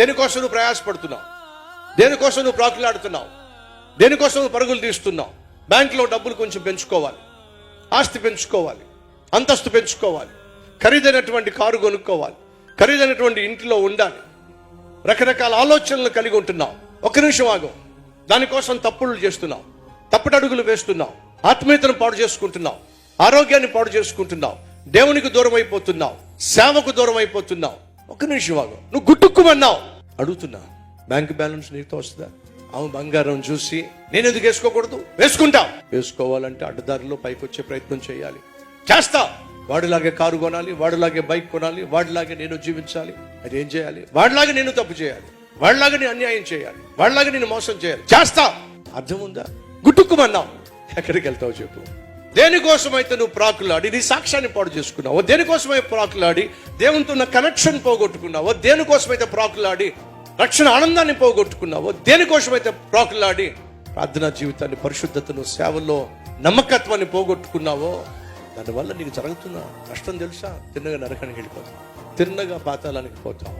దేనికోసం నువ్వు ప్రయాసపడుతున్నావు? దేనికోసం నువ్వు ప్రాకులాడుతున్నావు? దేనికోసం నువ్వు పరుగులు తీస్తున్నావు? బ్యాంకులో డబ్బులు కొంచెం పెంచుకోవాలి. ఆస్తి పెంచుకోవాలి. అంతస్తు పెంచుకోవాలి. ఖరీదైనటువంటి కారు కొనుక్కోవాలి. ఖరీదైనటువంటి ఇంటిలో ఉండాలి. రకరకాల ఆలోచనలు కలిగి ఉంటున్నావు. ఒక నిమిషం ఆగం. దానికోసం తప్పులు చేస్తున్నావు. తప్పుడడుగులు వేస్తున్నావు. ఆత్మీయతను పాడు చేసుకుంటున్నావు. ఆరోగ్యాన్ని పాడు చేసుకుంటున్నావు. దేవునికి దూరం అయిపోతున్నావు సేవకు దూరం అయిపోతున్నావు ఒక నిమిషం ఆగు. నువ్వు గుట్టుక్కుమన్నావు. అడుగుతున్నా బ్యాంక్ బ్యాలెన్స్ నీతో వస్తుందా? ఆమె బంగారం చూసి నేను ఎందుకు వేసుకోకూడదు? వేసుకుంటా. వేసుకోవాలంటే అడ్డదారిలో పైకి వచ్చే ప్రయత్నం చేయాలి. చేస్తా! వాడిలాగే కారు కొనాలి వాడిలాగే బైక్ కొనాలి వాడిలాగే నేను జీవించాలి. అది ఏం చేయాలి? వాడిలాగే నేను తప్పు చేయాలి. వాడిలాగా నేను అన్యాయం చేయాలి. వాడిలాగా నేను మోసం చేయాలి. చేస్తా! అర్థం ఉందా? గుట్టుక్కుమన్నావు. ఎక్కడికి వెళ్తావు చెప్పు. దేనికోసమైతే నువ్వు ప్రాకులాడి నీ సాక్ష్యాన్ని పాడు చేసుకున్నావో దేనికోసమైతే ప్రాకులాడి దేవునితో ఉన్న కనెక్షన్ పోగొట్టుకున్నావో దేనికోసమైతే ప్రాకులాడి రక్షణ ఆనందాన్ని పోగొట్టుకున్నావో దేనికోసమైతే ప్రాకులాడి ప్రార్థనా జీవితాన్ని పరిశుద్ధతను సేవల్లో నమ్మకత్వాన్ని పోగొట్టుకున్నావో దానివల్ల నీకు జరుగుతున్న నష్టం తెలుసా? తిన్నగా నరకానికి వెళ్ళిపోతావు తిన్నగా పాతాళానికి పోతావు